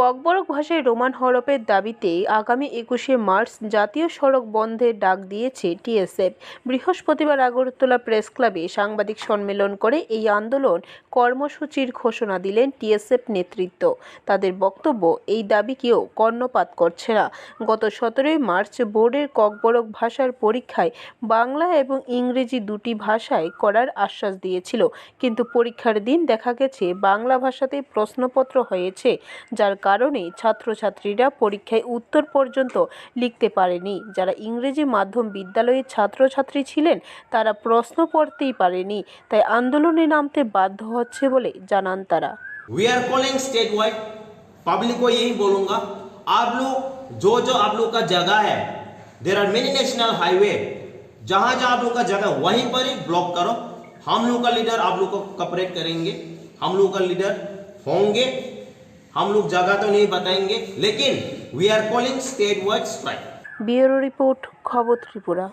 ককবরক ভাষায় রোমান হরপের দাবিতে আগামী একুশে মার্চ জাতীয় সড়ক বন্ধের ডাক দিয়েছে টিএসএফ। বৃহস্পতিবার আগরতলা প্রেস ক্লাবে সাংবাদিক সম্মেলন করে এই আন্দোলন কর্মসূচির ঘোষণা দিলেন টিএসএফ নেতৃত্ব। তাদের বক্তব্য, এই দাবি কেউ কর্ণপাত করছে না। গত সতেরোই মার্চ বোর্ডের ককবরক ভাষার পরীক্ষায় বাংলা এবং ইংরেজি দুটি ভাষায় করার আশ্বাস দিয়েছিল। কিন্তু পরীক্ষার দিন দেখা গেছে বাংলা ভাষাতে প্রশ্নপত্র হয়েছে, যার কারণে ছাত্রছাত্রীরা পরীক্ষায় উত্তর পর্যন্ত লিখতে পারেনি যারা ইংরেজি মাধ্যম বিদ্যালয়ের ছাত্রছাত্রী ছিলেন তারা প্রশ্ন পড়তেই পারেনি তাই আন্দোলনে নামতে বাধ্য হচ্ছে বলে জানান তারা we are calling state wide public को यही बोलूंगा आप लोग जो जो आप लोग का जगह है there are many national highway जहां जहां आप लोग का जगह है, वहीं पर ही ब्लॉक करो हम लोग का लीडर आप लोग को कपरेट करेंगे हम लोग का लीडर होंगे हम लोग जगह तो नहीं बताएंगे लेकिन we are calling state wide strike bureau report खबर त्रिपुरा